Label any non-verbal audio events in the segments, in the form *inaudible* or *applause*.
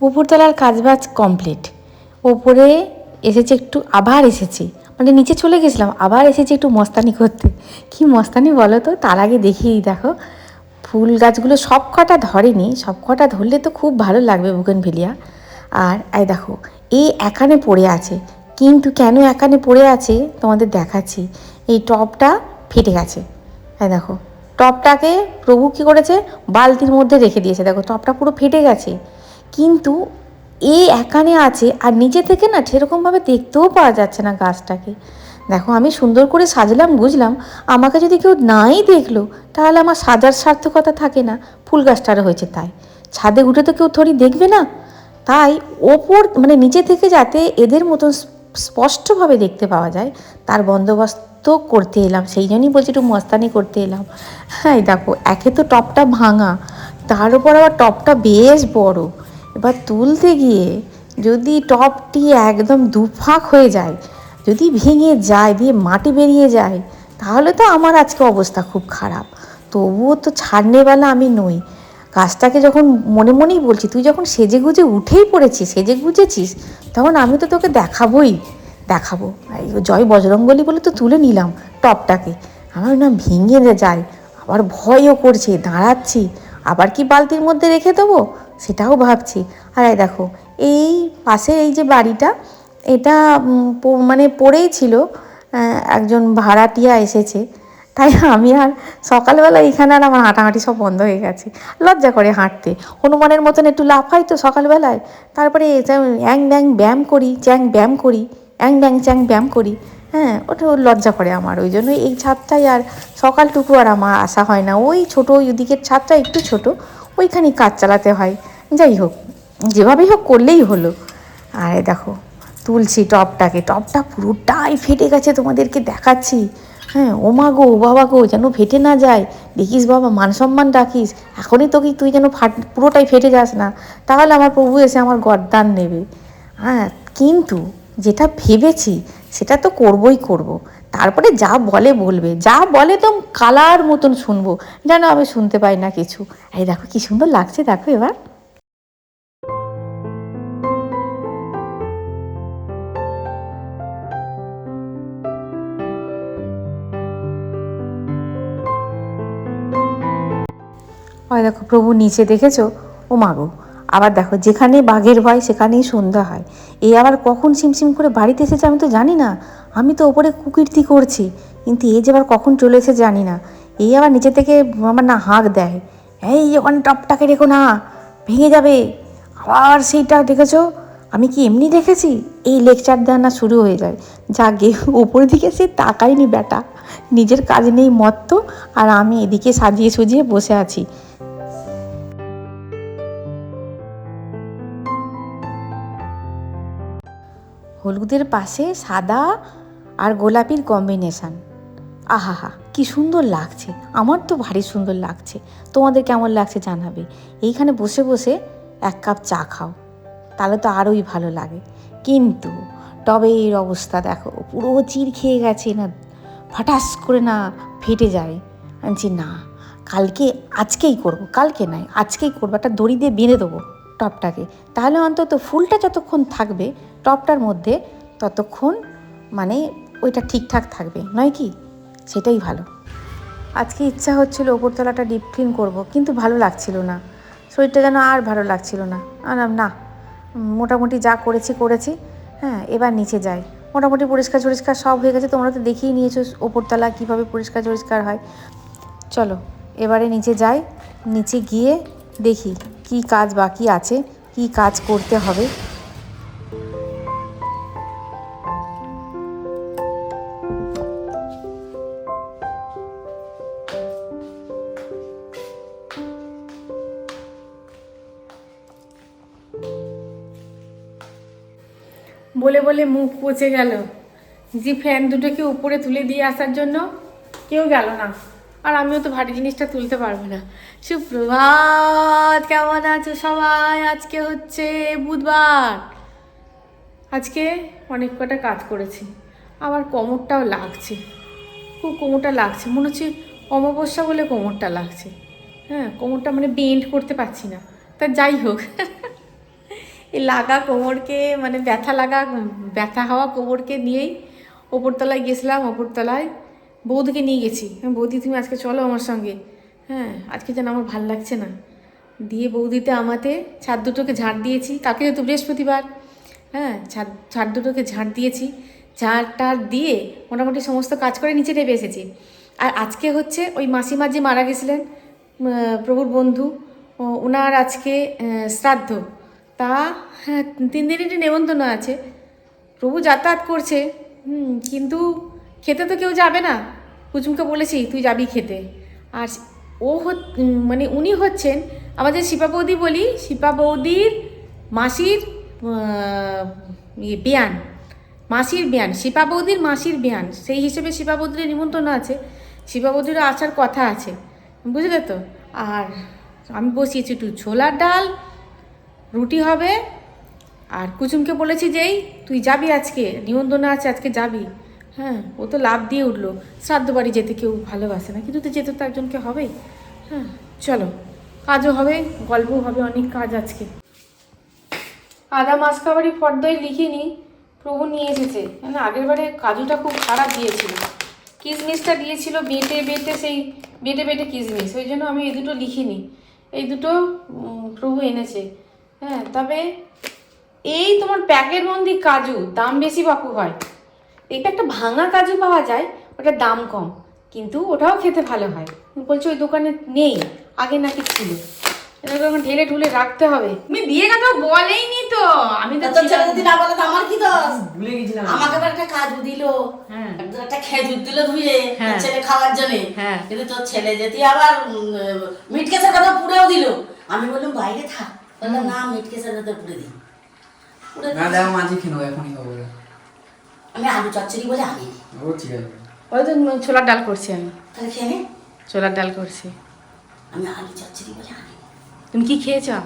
উপরতলার কাজবাজ কমপ্লিট। ওপরে এসেছে একটু, আবার এসেছি। মানে নিচে চলে গেছিলাম, আবার এসেছি একটু মস্তানি করতে। কি মস্তানি বলো তো? তার আগে দেখি দেখো। ফুল গাছগুলো সব কটা ধরেনি, সব কটা ধরলে তো খুব ভালো লাগবে বুকেনভেলিয়া আর এই দেখো এই একানে পড়ে আছে। কিন্তু কেন একানে পড়ে আছে? তোমাদের দেখাচ্ছি। এই টপটা ফেটে গেছে। এই দেখো, টপটাকে প্রভু কী করেছে? বালতির মধ্যে রেখে দিয়েছে। দেখো, টপটা পুরো ফেটে গেছে। কিন্তু এই একানে আছে আর নিচে থেকে না সেরকমভাবে দেখতেও পাওয়া যাচ্ছে না গাছটাকে। দেখো আমি সুন্দর করে সাজলাম, বুঝলাম। আমাকে যদি কেউ নাই দেখল, তাহলে আমার সাজার সার্থকতা থাকে না। ফুল গাছটার হয়েছে তাই। ছাদে উঠে তো কেউ থরি দেখবে না। তাই ওপর মানে নিচে থেকে যাতে এদের মতন স্পষ্টভাবে দেখতে পাওয়া যায়, তার বন্দোবস্ত করতে এলাম। সেই জন্যই বলছি একটু মস্তানি করতে এলাম। হ্যাঁ দেখো, একে তো টপটা ভাঙা, তার উপর আবার টপটা বেশ বড়। এবার তুলতে গিয়ে যদি টপটি একদম দুফাক হয়ে যায়, যদি ভেঙে যায়, দিয়ে মাটি বেরিয়ে যায়, তাহলে তো আমার আজকে অবস্থা খুব খারাপ। তবুও তো ছাড়নেবেলা আমি নই। গাছটাকে যখন মনে মনেই বলছি, তুই যখন সেজে গুজে উঠেই পড়েছিস, সেজে গুজেছিস, তখন আমি তো তোকে দেখাবোই, দেখাবো। জয় বজরঙ্গলি বলে তো তুলে নিলাম টপটাকে। আমার না ভেঙে যায়, আবার ভয়ও করছে, দাঁড়াচ্ছি, আবার কি বালতির মধ্যে রেখে দেবো? সেটাও ভাবছি। আর এই দেখো, এই পাশে এই যে বাড়িটা, এটা মানে পড়েই ছিল একজন ভাড়াটিয়া এসেছে। তাই আমি আর সকালবেলা এখানে আর আমার হাঁটাহাঁটি সব বন্ধ হয়ে গেছে। লজ্জা করে হাঁটতে। হনুমানের মতন একটু লাফাই তো সকালবেলায়। তারপরে অ্যাং ব্যাং ব্যায়াম করি, চ্যাং ব্যায়াম করি অ্যাং ব্যাং চ্যাং ব্যায়াম করি হ্যাঁ ওটা লজ্জা করে আমার। ওই জন্য এই ছাদটাই আর সকালটুকু আর আমার আসা হয় না। ওই ছোটো ওই দিকের ছাদটা একটু ছোট ওইখানে কাজ চালাতে হয়। যাই হোক, যেভাবেই হোক করলেই হলো। আরে দেখো তুলছি টপটাকে, টপটা পুরোটাই ফেটে গেছে তোমাদেরকে দেখাচ্ছি। হ্যাঁ ও মা গো বাবা গো, যেন ফেটে না যায়। দেখিস বাবা, মান সম্মান রাখিস। এখনই তো কি তুই যেন ফাট, পুরোটাই ফেটে যাস না। তাহলে আমার প্রভু এসে আমার গরদান নেবে। হ্যাঁ কিন্তু যেটা ভেবেছি, সেটা তো করবই করব। তারপরে যা বলে বলবে, যা বলে তো কালার মতন শুনব, যেন আমি শুনতে পাই না কিছু। এই দেখো কি সুন্দর লাগছে, দেখো এবার। দেখো প্রভু নিচে দেখেছ? ও মাগো আবার দেখো, যেখানে বাঘের ভয়, সেখানেই সন্ধ্যা হয়। এই আবার কখন সিমসিম করে বাড়িতে এসেছে আমি তো জানি না। আমি তো ওপরে কুকীর্তি করছি, কিন্তু এই যে আবার কখন চলে এসে জানি না। এই আবার নিচে থেকে আমার না হাঁক দেয়। এই ওখানে টপটাকে রেখো না, ভেঙে যাবে। আবার সেইটা দেখেছ? আমি কি এমনি দেখেছি? এই লেকচার দেওয়া না শুরু হয়ে যায়। যা যাকে ওপর দিকে সে তাকায়নি বেটা। নিজের কাজ নেই মত্ত, আর আমি এদিকে সাজিয়ে সুজিয়ে বসে আছি। হলুদের পাশে সাদা আর গোলাপির কম্বিনেশান আহাহা, কি সুন্দর লাগছে। আমার তো ভারী সুন্দর লাগছে। তোমাদের কেমন লাগছে জানাবে। এইখানে বসে বসে এক কাপ চা খাও। তাহলে তো আরোই ভালো লাগে। কিন্তু টবের অবস্থা দেখো, পুরো চির খেয়ে গেছে না ফাটাস করে না ফেটে যায়। আনছি না, কালকে আজকেই করব, কালকে নয়, আজকেই করব, একটা দড়ি দিয়ে বেঁধে দেবো। টপটাকে। তাহলে অন্তত ফুলটা যতক্ষণ থাকবে, টপটার মধ্যে ততক্ষণ মানে ওইটা ঠিকঠাক থাকবে, নয় কি? সেটাই ভালো। আজকে ইচ্ছা হচ্ছিল ওপরতলাটা ডিপ ক্লিন করব, কিন্তু ভালো লাগছিল না। শরীরটা যেন আর ভালো লাগছিল না। না, মোটামুটি যা করেছি করেছি। হ্যাঁ এবার নিচে যাই। মোটামুটি পরিষ্কার পরিষ্কার সব হয়ে গেছে, তোমরা তো দেখেই নিয়েছো ওপরতলা কীভাবে পরিষ্কার পরিষ্কার হয়। চলো, এবারে নিচে যাই, নিচে গিয়ে দেখি। কি কাজ বাকি আছে? কি কাজ করতে হবে? বলে বলে মুখ পচে গেল। জি ফ্যান দুটোকে উপরে তুলে দিয়ে আসার জন্য কেউ গেল না। আর আমিও তো ভারী জিনিসটা তুলতে পারব না। সুপ্রভাত, কেমন আছো সবাই? আজকে হচ্ছে বুধবার। আজকে অনেক কটা কাজ করেছি। আমার কোমরটাও লাগছে। খুব কোমরটা লাগছে। মনে হচ্ছে অমাবস্যা বলে কোমরটা লাগছে। হ্যাঁ কোমরটা মানে বেন্ড করতে পারছি না। তা যাই হোক। *laughs* এই লাগা কোমরকে মানে ব্যথা লাগা, ব্যথা হওয়া কোমরকে নিয়েই ওপরতলায় গেছিলাম, ওপরতলায় বৌদিকে নিয়ে গেছি। হ্যাঁ বৌদি, তুমি আজকে চলো আমার সঙ্গে। হ্যাঁ আজকে যেন আমার ভালো লাগছে না। দিয়ে বৌদিতে আমাতে ছাদ দুটোকে ঝাড় দিয়েছি। কালকে যেহেতু বৃহস্পতিবার হ্যাঁ ছাদ ছাদ দুটোকে ঝাড় দিয়েছি। ঝাড় টাড় দিয়ে মোটামুটি সমস্ত কাজ করে নিচে নেমে এসেছি। আর আজকে হচ্ছে ওই মাসিমা যে মারা গেছিলেন প্রভুর বন্ধু ওনার আজকে শ্রাদ্ধ। তা হ্যাঁ তিন দিনেরই নেমন্তন্ন আছে। প্রভু যাতায়াত করছে। কিন্তু খেতে তো কেউ যাবে না। কুচুমকে বলেছি, তুই যাবি খেতে। আর ও মানে উনি হচ্ছেন আমাদের শিপা বৌদি বলি, শিপা বৌদির মাসির ইয়ে বিয়ান, মাসির বিয়ান, শিপা বৌদির মাসির বিয়ান। সেই হিসেবে শিপা বৌদির নিমন্ত্রণ আছে, শিপা বৌদিরও আসার কথা আছে, বুঝলে তো? আর আমি বসিয়েছি একটু ছোলার ডাল, রুটি হবে। আর কুচুমকে বলেছি যেই তুই যাবি আজকে, নিমন্ত্রণ আছে, আজকে যাবি। হ্যাঁ ও তো লাভ দিয়ে উঠল। শ্রাদ্ধ বাড়ি যেতে কেউ ভালোবাসে না, কিন্তু তো যেতে তো একজনকে হবেই। হ্যাঁ চলো, কাজও হবে, গল্পও হবে, অনেক কাজ আজকে। আদা মাসকাবারি ফর্দই লিখিনি, প্রভু নিয়ে এসেছে। মানে আগের বারে কাজুটা খুব খারাপ দিয়েছিল। কিসমিসটা দিয়েছিল, বেটে বেটে সেই, বেটে বেটে কিসমিস। ওই জন্য আমি এই দুটো লিখিনি। এই দুটো প্রভু এনেছে। হ্যাঁ তবে এই তোমার প্যাকেট বন্দি কাজু, দাম বেশি বাপু হয়। এটা একটা ভাঙা কাজু পাওয়া যায় ওটার দাম কম কিন্তু ওটাও খেতে ভালো হয়। বলছে ওই দোকানে নেই আগে নাকি ছিল। এখন ঢেলে ঢুলে রাখতে হবে। তুমি দিয়ে গেছো বলেইনি তো আমি তো তোর ছেলে যদি না বলে তো আমার কি দোষ? ভুলে গেছিলাম। আমাকে একটা কাজু দিল। হ্যাঁ। একটা খেজুর দিল ধুয়ে হ্যাঁ। ছেলে খাওয়ার জন্য। হ্যাঁ। কিন্তু তোর ছেলে যদি আবার উম, মিট কেসের কথা পুড়েও দিল। আমি বললাম বাইরে থাক। বললাম না মিট কেসের কথা পুড়ে দিই। পুড়ে না। দেখো মাঝে নেব এখনই খাব। আমি আলু চচ্চড়ি বলে আনি। ও ঠিক আছে ওই তো ছোলার ডাল করছি আমি। তাহলে খেয়ে নে। ছোলার ডাল করছি। আমি আলু চচ্চড়ি বলে আনি। তুমি কি খেয়েছো?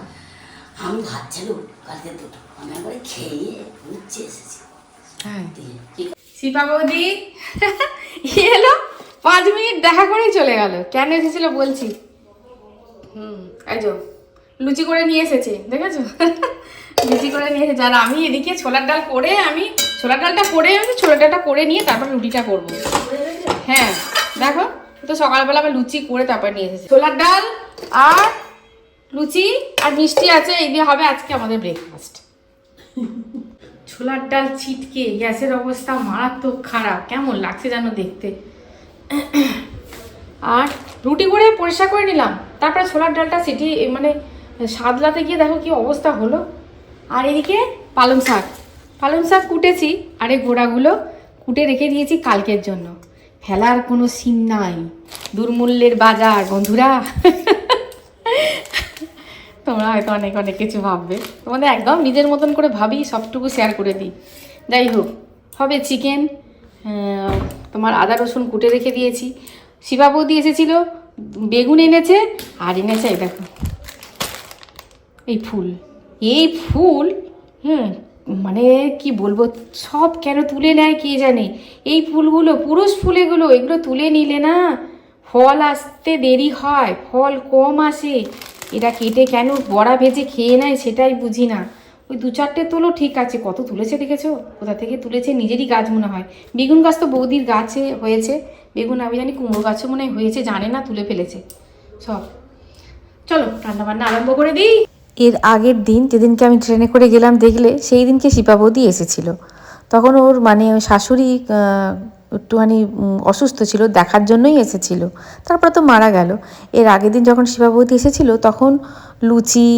আমি ভাত ছিল কালকে দুটো। আমি একবারে খেয়ে উঠছে এসেছি। হ্যাঁ। শিপা বৌদি *laughs* এলো পাঁচ মিনিট দেখা করেই চলে গেল। কেন এসেছিল বলছি। হুম এই লুচি করে নিয়ে এসেছে দেখেছ? *laughs* লুচি করে নিয়ে এসেছে আর আমি এদিকে ছোলার ডাল করে আমি, ছোলার ডালটা করে আমি, ছোলার ডালটা করে নিয়ে তারপর রুটিটা করব। হ্যাঁ দেখো, তো সকালবেলা আবার লুচি করে তারপর নিয়ে এসেছি। ছোলার ডাল আর লুচি আর মিষ্টি আছে, এই দিয়ে হবে আজকে আমাদের ব্রেকফাস্ট ছোলার ডাল ছিটকে, গ্যাসের অবস্থা মারাত্মক খারাপ, কেমন লাগছে যেন দেখতে? আর রুটি করে পরিষ্কার করে নিলাম, তারপরে ছোলার ডালটা সেটি মানে সাদলাতে গিয়ে দেখো কি অবস্থা হলো। আর এদিকে পালং শাক। পালং শাক কুটেছি, আর এই গোড়াগুলো কুটে রেখে দিয়েছি কালকের জন্য। ফেলার কোনো সিন নাই। দুর্মূল্যের বাজার, বন্ধুরা। তোমরা হয়তো অনেক অনেক কিছু ভাববে। তোমাদের একদম নিজের মতন করে ভাবি, সবটুকু শেয়ার করে দিই। যাই হোক, হবে চিকেন তোমার আদা, রসুন কুটে রেখে দিয়েছি। শিবা বৌদি এসেছিল, বেগুন এনেছে, আর এনেছে এই দেখো, এই ফুল। এই ফুল, হুম মানে কি বলব, সব কেন তুলে নেয় কে জানে? এই ফুলগুলো, পুরুষ ফুল এগুলো এগুলো তুলে নিলে না ফল আসতে দেরি হয়, ফল কম আসে। এটা কেটে কেন বড়া ভেজে খেয়ে নেয় সেটাই বুঝি না। ওই দু চারটে তোলো, ঠিক আছে। কত তুলেছে দেখেছ? কোথা থেকে তুলেছে নিজেরই গাছ মনে হয়। বেগুন গাছ তো বৌদির গাছে হয়েছে। বেগুন আমি জানি কুমড়ো গাছও মনে হয় হয়েছে, জানে না, তুলে ফেলেছে। সব চলো রান্না বান্না আরম্ভ করে দিই। এর আগের দিন যেদিনকে আমি ট্রেনে করে গেলাম, দেখলে সেই দিনকে শিপা বৌদি এসেছিল। তখন ওর মানে শাশুড়ি একটুখানি অসুস্থ ছিল, দেখার জন্যই এসেছিল। তারপর তো মারা গেল। এর আগের দিন যখন শিপা বৌদি এসেছিল, তখন লুচি,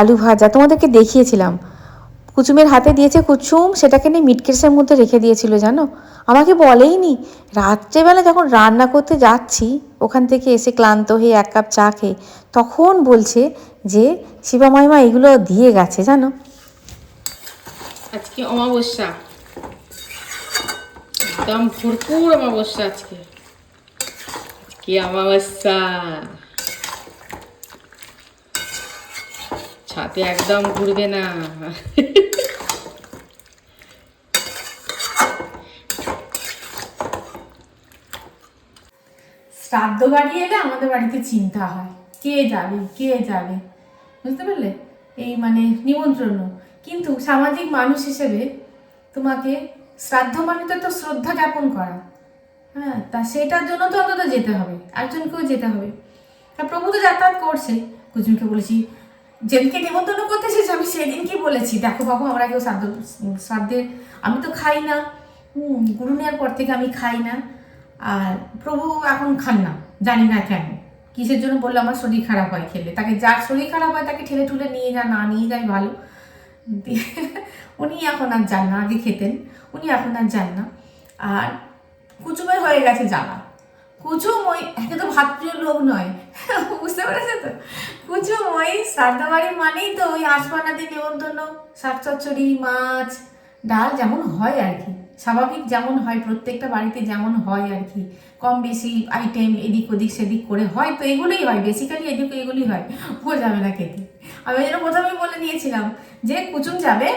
আলু ভাজা তোমাদেরকে দেখিয়েছিলাম। কুচুমের হাতে দিয়েছে কুচুম, সেটাকে নিয়ে মিটকেসের মধ্যে রেখে দিয়েছিল, জানো? আমাকে বলেইনি। রাত্রেবেলা যখন রান্না করতে যাচ্ছি, ওখান থেকে এসে ক্লান্ত হয়ে এক কাপ চা খেয়ে, তখন বলছে যে শিবা মাইমা এগুলো দিয়ে গেছে জানো? আজকে অমাবস্যা। একদম ভরপুর অমাবস্যা আজকে। আজকে অমাবস্যা। ছাতে একদম ঘুরবে না। শ্রাদ্ধ বাড়ি এলে আমাদের বাড়িতে চিন্তা হয় কে যাবে কে যাবে? বুঝতে পারলে? এই মানে নিমন্ত্রণ। কিন্তু সামাজিক মানুষ হিসেবে তোমাকে শ্রাদ্ধ মানে তো একটা শ্রদ্ধা জ্ঞাপন করা। হ্যাঁ তা সেটার জন্য তো অন্তত যেতে হবে। একজনকেও যেতে হবে। তা প্রভু তো যাতায়াত করছে। কুচুমকে বলেছি, যেদিনকে নেমন্তন্ন করতে এসেছে, আমি সেদিনকে বলেছি। দেখো বাবু, আমরা কেউ শ্রাদ্ধ, শ্রাদ্ধে, আমি তো খাই না। গুরু নেওয়ার পর থেকে আমি খাই না। আর প্রভু এখন খান না, জানি না কেন। কিসের জন্য বলল আমার শরীর খারাপ হয় খেলে? তাকে যার শরীর খারাপ হয় তাকে ঠেলে ঠুলে নিয়ে যা, না নিয়ে যায় ভালো। *laughs* উনি এখন আর যান না, আগে খেতেন। উনি এখন আর যান না। আর কুচুমের হয়ে গেছে জ্বালা। কুচুম ওই একে তো ভাতপ্রিয় লোক নয়। *laughs* বুঝতে পেরেছে তো? কুচুম ওই শ্রাদ্ধ বাড়ি মানেই তো ওই আশপানাতে নেমন্তন্ন শাক চচ্চড়ি মাছ, ডাল যেমন হয় আর কি। স্বাভাবিক যেমন হয়, প্রত্যেকটা বাড়িতে যেমন হয় আর কি। কম বেশি আইটেম এদিক ওদিক সেদিক করে হয় তো এগুলোই হয় বেসিক্যালি এদিক এগুলোই হয়। ও যাবে না খেতে আমি ওই জন্য প্রথমেই বলে নিয়েছিলাম যে কুচুম যাবে,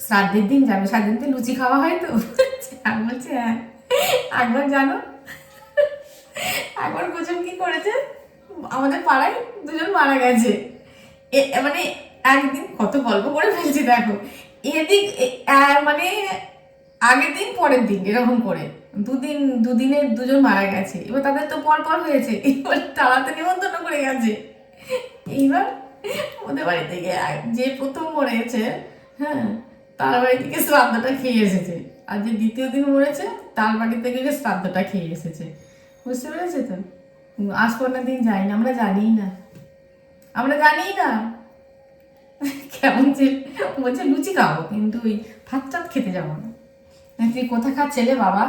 শ্রাদ্ধের দিন যাবে, শ্রাদ্ধের দিন লুচি খাওয়া হয় তো। *laughs* বলছি হ্যাঁ। একবার জানো। একবার কুচুম কি করেছে? আমাদের পাড়ায় দুজন মারা গেছে। মানে একদিন কত গল্প করে ফেলছি, দেখো। এদিক মানে আগের দিন, পরের দিন, এরকম করে। দুদিন দুদিনে দুজন মারা গেছে। এবার তাদের তো পর পর হয়েছে। এবার তারা তো নিমন্ত্রণ করে গেছে। এইবার ওদের বাড়ি থেকে যে প্রথম মরেছে হ্যাঁ তার বাড়ি থেকে শ্রাদ্ধটা খেয়ে এসেছে। আর যে দ্বিতীয় দিন মরেছে, তার বাড়ি থেকে যে শ্রাদ্ধটা খেয়ে এসেছে। বুঝতে পেরেছে তো? আজ পনেরো দিন যাই না আমরা জানিই না। আমরা জানিই না। কেমন ছিল বলছে, লুচি খাব, কিন্তু ওই ভাত টাত খেতে যাব না। তুই তুই কোথাকার ছেলে বাবা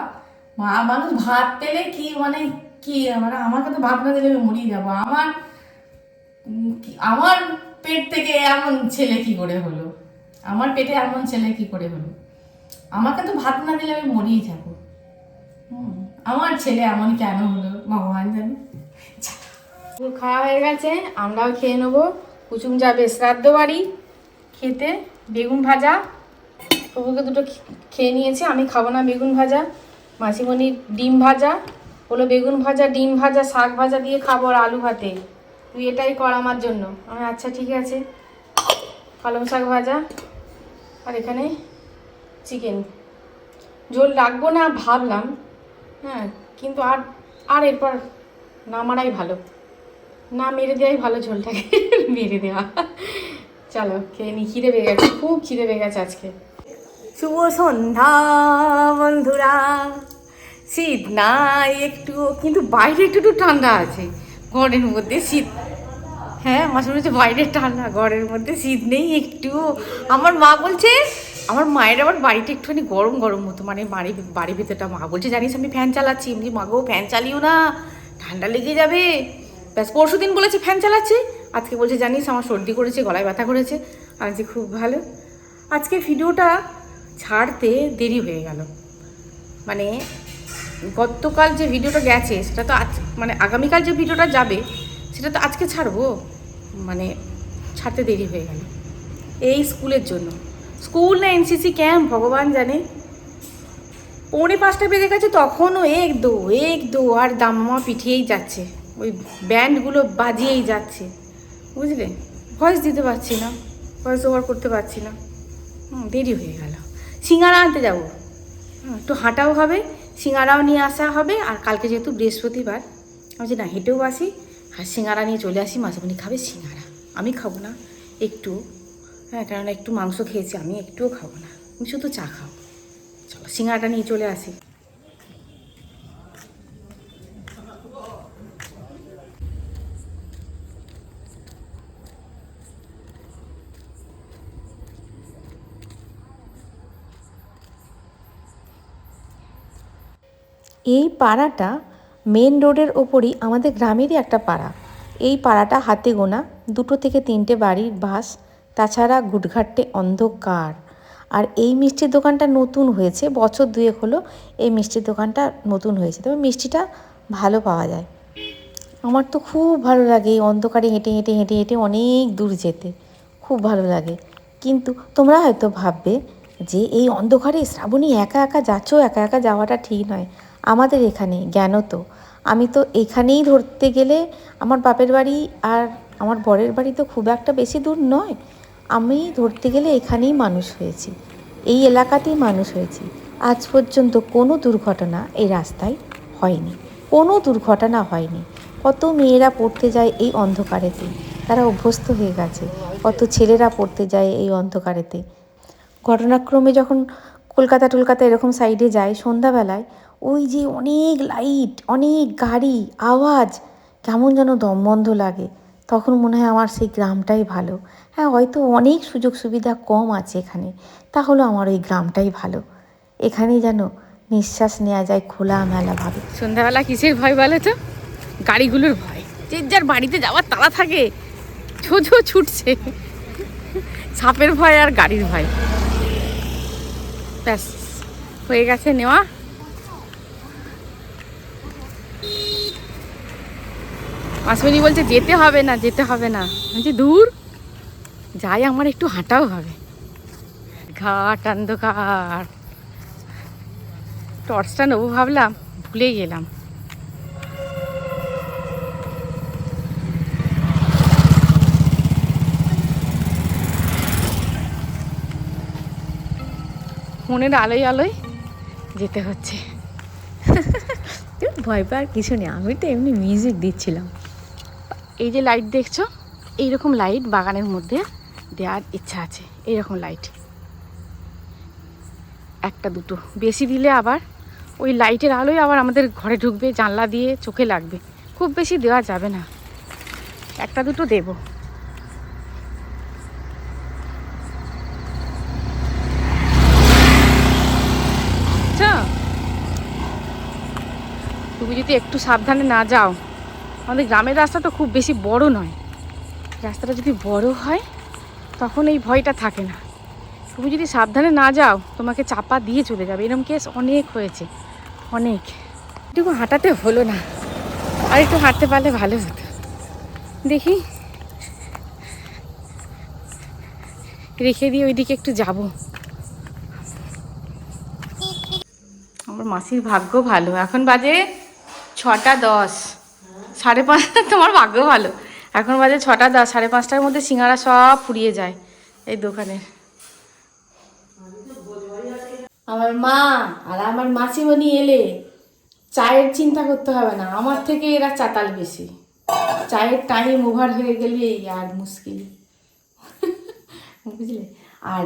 মা, মানুষ ভাত পেলে কি মানে কি মানে আমাকে তো ভাত না দিলে আমি মরিয়ে যাব। আমার আমার পেট থেকে এমন ছেলে কি করে হলো? আমার পেটে এমন ছেলে কি করে হলো? আমাকে তো ভাত না দিলে আমি মরিয়ে যাব। আমার ছেলে এমন কেন হলো? ভগবান জানে। খাওয়া হয়ে গেছে, আমরাও খেয়ে নেব। কুচুম যাবে শ্রাদ্ধ বাড়ি, খেতে বেগুন ভাজা। প্রভুকে দুটো খেয়ে নিয়েছে, আমি খাব না বেগুন ভাজা। মাসিমণির ডিম ভাজা, হলো বেগুন ভাজা, ডিম ভাজা, শাক ভাজা দিয়ে খাব আর আলু ভাতে। তুই এটাই কর আমার জন্য। আমি আচ্ছা ঠিক আছে। পালং শাক ভাজা আর এখানে চিকেন। ঝোল রাখব না, ভাবলাম হ্যাঁ কিন্তু আর আর এরপর না মারাই ভালো। না মেরে দেওয়াই ভালো ঝোলটাকে, মেরে দেওয়া চলো, খেয়ে নি, খিদে পেয়ে গেছে, খুব খিদে পেয়ে গেছে আজকে। শুভ সন্ধ্যা বন্ধুরা। শীত নাই একটু কিন্তু বাইরে একটু একটু ঠান্ডা আছে। ঘরের মধ্যে শীত। হ্যাঁ মাঝে মাঝে বাইরে ঠান্ডা ঘরের মধ্যে শীত নেই একটু আমার মা বলছে আমার মায়ের আবার বাড়িটা একটুখানি গরম গরম মতো মানে বাড়ি বাড়ির ভেতরটা মা বলছে জানিস আমি ফ্যান চালাচ্ছি এমনি মা গো ফ্যান চালিও না ঠান্ডা লেগে যাবে। ব্যাস পরশু দিন বলেছে ফ্যান চালাচ্ছি। আজকে বলছে জানিস আমার সর্দি করেছে গলায় ব্যথা করেছে। বলছি, খুব ভালো। আজকে ভিডিওটা ছাড়তে দেরি হয়ে গেল। মানে গতকাল যে ভিডিওটা গেছে, সেটা তো আজ মানে আগামীকাল যে ভিডিওটা যাবে, সেটা তো আজকে ছাড়বো? মানে ছাড়তে দেরি হয়ে গেল। এই স্কুলের জন্য। স্কুল না এনসিসি ক্যাম্প, ভগবান জানে। পৌনে পাঁচটা বেজে গেছে, তখনও এক দো এক দো, আর দাম্মা পিঠিয়েই যাচ্ছে। ওই ব্যান্ডগুলো বাজিয়েই যাচ্ছে। বুঝলে? ভয়েস দিতে পারছি না ভয়েস ওভার করতে পারছি না। হুম, দেরি হয়ে গেল। সিঙ্গারা আনতে যাব। হ্যাঁ, একটু হাঁটাও হবে সিঙ্গারাও নিয়ে আসা হবে আর কালকে যেহেতু বৃহস্পতিবার আমি যে না হেঁটেও আসি আর সিঙ্গারা নিয়ে চলে আসি মাঝামাঝি খাবে সিঙ্গারা। আমি খাব না একটু হ্যাঁ কেননা একটু মাংস খেয়েছি আমি একটুও খাব না আমি শুধু চা খাও চলো সিঙ্গারাটা নিয়ে চলে আসি। এই পাড়াটা মেন রোডের ওপরই আমাদের গ্রামেরই একটা পাড়া। এই পাড়াটা হাতে গোনা, দুটো থেকে তিনটে বাড়ির বাস, তাছাড়া গুটঘাটে অন্ধকার। আর এই মিষ্টির দোকানটা নতুন হয়েছে, বছর দুয়েক হলো এই মিষ্টির দোকানটা নতুন হয়েছে। তবে মিষ্টিটা ভালো পাওয়া যায়। আমার তো খুব ভালো লাগে এই অন্ধকারে হেঁটে হেঁটে হেঁটে হেঁটে অনেক দূর যেতে। খুব ভালো লাগে। কিন্তু তোমরা হয়তো ভাববে যে এই অন্ধকারে শ্রাবণী একা একা যাচ্ছ, একা একা যাওয়াটা ঠিক নয়। আমাদের এখানে, জ্ঞান তো। আমি তো এখানেই ধরতে গেলে আমার বাপের বাড়ি আর আমার বরের বাড়ি তো খুব একটা বেশি দূর নয়। আমি ধরতে গেলে এখানেই মানুষ হয়েছি। এই এলাকাতেই মানুষ হয়েছি। আজ পর্যন্ত কোনো দুর্ঘটনা এই রাস্তায় হয়নি। কোনো দুর্ঘটনা হয়নি। কত মেয়েরা পড়তে যায় এই অন্ধকারেতে। তারা অভ্যস্ত হয়ে গেছে। কত ছেলেরা পড়তে যায় এই অন্ধকারেতে। ঘটনাক্রমে যখন কলকাতা টলকাতা এরকম সাইডে যায়, সন্ধ্যাবেলায় ওই যে অনেক লাইট অনেক গাড়ি, আওয়াজ, কেমন যেন দমবন্ধ লাগে। তখন মনে হয় আমার সেই গ্রামটাই ভালো। হ্যাঁ হয়তো অনেক সুযোগ সুবিধা কম আছে এখানে, তাহলে আমার ওই গ্রামটাই ভালো। এখানেই যেন নিঃশ্বাস নেওয়া যায় খোলামেলাভাবে সন্ধ্যাবেলা কিসের ভয় বলে তো? গাড়িগুলোর ভয়। যে যার বাড়িতে যাওয়ার তাড়া থাকে ছো ছো ছুটছে। সাপের ভয় আর গাড়ির ভয়। ব্যাস, হয়ে গেছে নেওয়া। মাসুনি বলছে, যেতে হবে না, যেতে হবে না। বলছি, দূর? যাই, আমার একটু হাঁটাও হবে। ঘাট, অন্ধকার। টর্চটা নেব ভাবলাম, ভুলেই গেলাম। মনের আলোয় আলোয় যেতে হচ্ছে। ভয় পাওয়ার কিছু নেই, আমি তো এমনি মিউজিক দিচ্ছিলাম। এই যে লাইট দেখছ, এইরকম লাইট বাগানের মধ্যে দেওয়ার ইচ্ছা আছে, এইরকম লাইট একটা দুটো। বেশি দিলে আবার ওই লাইটের আলোই আবার আমাদের ঘরে ঢুকবে, জানলা দিয়ে চোখে লাগবে। খুব বেশি দেওয়া যাবে না। একটা দুটো দেবো। আচ্ছা। তুমি যদি একটু সাবধানে না যাও আমাদের গ্রামের রাস্তা তো খুব বেশি বড় নয়। রাস্তাটা যদি বড় হয়, তখন এই ভয়টা থাকে না। তুমি যদি সাবধানে না যাও, তোমাকে চাপা দিয়ে চলে যাবে। এরকম কেস অনেক হয়েছে। অনেক। এটুকু হাঁটাতে হলো না। আর একটু হাঁটতে পারলে ভালো হতো। দেখি। রেখে দিয়ে ওইদিকে একটু যাব। আমার মাসির ভাগ্য ভালো। এখন বাজে ছটা দশ। সাড়ে পাঁচটা তোমার ভাগ্য ভালো। এখন বাজে ছটা দশ, সাড়ে পাঁচটার মধ্যে সিঙ্গারা সব ফুরিয়ে যায় এই দোকানের আমার মা আর আমার মাসিমণি এলে চায়ের চিন্তা করতে হবে না, আমার থেকে এরা চাতাল বেশি। চায়ের টাইম ওভার হয়ে গেলে আর মুশকিল। বুঝলে? আর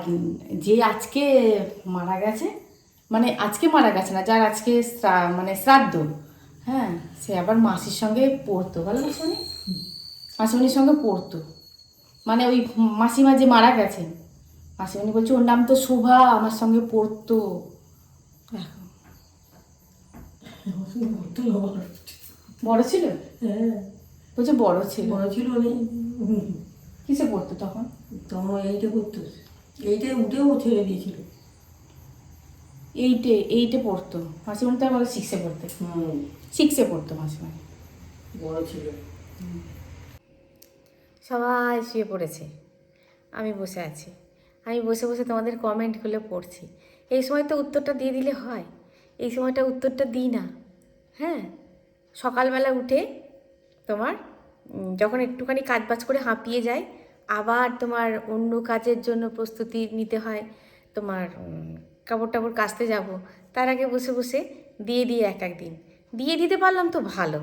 যে আজকে মারা গেছে মানে আজকে মারা গেছে না, যার আজকে মানে শ্রাদ্ধ হ্যাঁ সে আবার মাসির সঙ্গে পড়তো বলো মাসিমণি মাসিমণির সঙ্গে পড়তো। মানে ওই মাসিমা যে মারা গেছেন মাসিমণি বলছে ওর নাম তো শোভা আমার সঙ্গে পড়তো। বড় ছিল? বলছে বড় ছিল। বড় ছিল নেই কিসে পড়তো তখন? তখন এইটা করতো। এইটা উঠেও ছেড়ে দিয়েছিল। এইটে এইটে পড়তো। মাসিমণি তো বলে সিক্সে পড়তে। সিক্সে পড়তো মাসিমণি বড় ছিল। সবাই শুয়ে পড়েছে। আমি বসে আছি। আমি বসে বসে তোমাদের কমেন্টগুলো পড়ছি। এই সময় তো উত্তরটা দিয়ে দিলে হয়। এই সময়টা উত্তরটা দিই না। হ্যাঁ? সকালবেলা উঠে তোমার যখন একটুখানি কাজ বাজ করে হাঁপিয়ে যায় আবার তোমার অন্য কাজের জন্য প্রস্তুতি নিতে হয় তোমার কাপড় টাপড় কাচতে যাব। তার আগে বসে বসে দিয়ে দিয়ে এক এক দিন। দিয়ে দিতে পারলাম তো ভালো।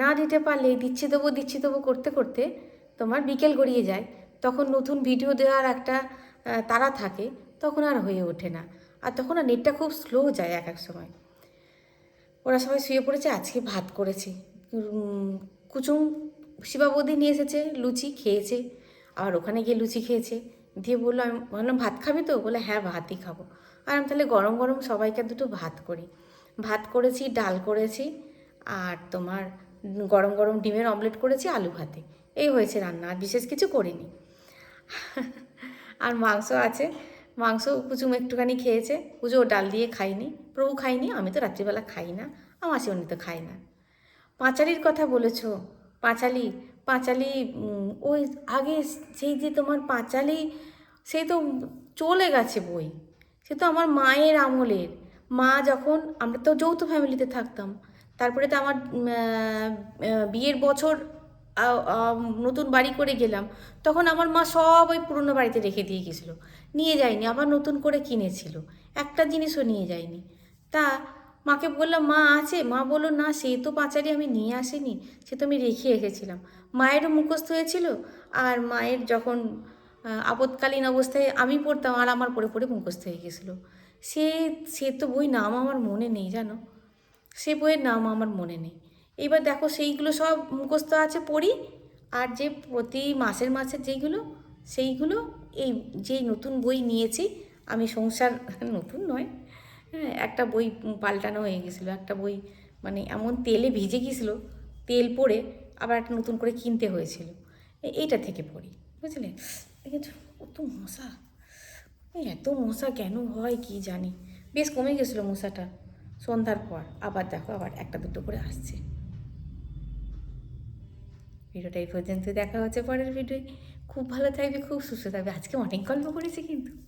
না দিতে পারলে দিচ্ছি দেবো দিচ্ছি দেবো করতে করতে তোমার বিকেল গড়িয়ে যায়। তখন নতুন ভিডিও দেওয়ার একটা তারা থাকে, তখন আর হয়ে ওঠে না। আর তখন আর নেটটা খুব স্লো যায় এক এক সময়। ওরা সবাই শুয়ে পড়েছে, আজকে ভাত করেছি। কুচুম শিবা বৌদি নিয়ে এসেছে, লুচি খেয়েছে। আর ওখানে গিয়ে লুচি খেয়েছে। দিয়ে বলল, আমি বললাম, ভাত খাবি তো? বলে হ্যাঁ ভাতই খাব। আর আমি তাহলে গরম গরম সবাইকে দুটো ভাত করি। ভাত করেছি, ডাল করেছি আর তোমার গরম গরম ডিমের অমলেট করেছি, আলু ভাতে। এই হয়েছে রান্না, আর বিশেষ কিছু করিনি। আর মাংস আছে, মাংস কুচুম একটুখানি খেয়েছে, পুজো ডাল দিয়ে খাইনি, প্রভু খাইনি, আমি তো রাত্রিবেলা খাই না, আমার শিবনি তো খাই না। পাঁচালির কথা বলেছ, পাঁচালি পাঁচালি ওই আগে সেই যে তোমার পাঁচালি সেই তো চলে গেছে বই। সে তো আমার মায়ের আমলের মা যখন, আমরা তো যৌথ ফ্যামিলিতে থাকতাম, তারপরে তো আমার বিয়ের বছর নতুন বাড়ি করে গেলাম, তখন আমার মা সব ওই পুরনো বাড়িতে রেখে দিয়ে গেছিল। নিয়ে যায়নি, আবার নতুন করে কিনেছিল। একটা জিনিসও নিয়ে যায়নি। তা মাকে বললাম, মা আছে? মা বলল, না, সে তো পাঁচালি আমি নিয়ে আসিনি, সে তো আমি রেখে এসেছিলাম। মায়েরও মুখস্থ হয়েছিল, আর মায়ের যখন আহ, আপৎকালীন অবস্থায় আমি পড়তাম আর আমার পড়ে পড়ে মুখস্থ হয়ে গেছিল। সে সে তো বই নাম আমার মনে নেই জানো? সে বইয়ের নাম আমার মনে নেই। এবার দেখো সেইগুলো সব মুখস্থ আছে পড়ি। আর যে প্রতি মাসের মাসের যেইগুলো সেইগুলো এই যেই নতুন বই নিয়েছি আমি সংসার *laughs* নতুন নয় হ্যাঁ একটা বই পাল্টানো হয়ে গেছিল একটা বই মানে এমন তেলে ভিজে গেছিল তেল পড়ে আবার একটা নতুন করে কিনতে হয়েছিল। এইটা থেকে পড়ি বুঝলে? দেখেছ মশা। এত মশা কেন হয় কি জানি। বেশ কমে গেছিল মশাটা। সন্ধ্যার পর আবার দেখো, আবার একটা দুটো করে আসছে। ভিডিওটা এই পর্যন্ত দেখা হচ্ছে পরের ভিডিও খুব ভালো থাকবে, খুব সুস্থ থাকবে। আজকে অনেক গল্প করেছি কিন্তু।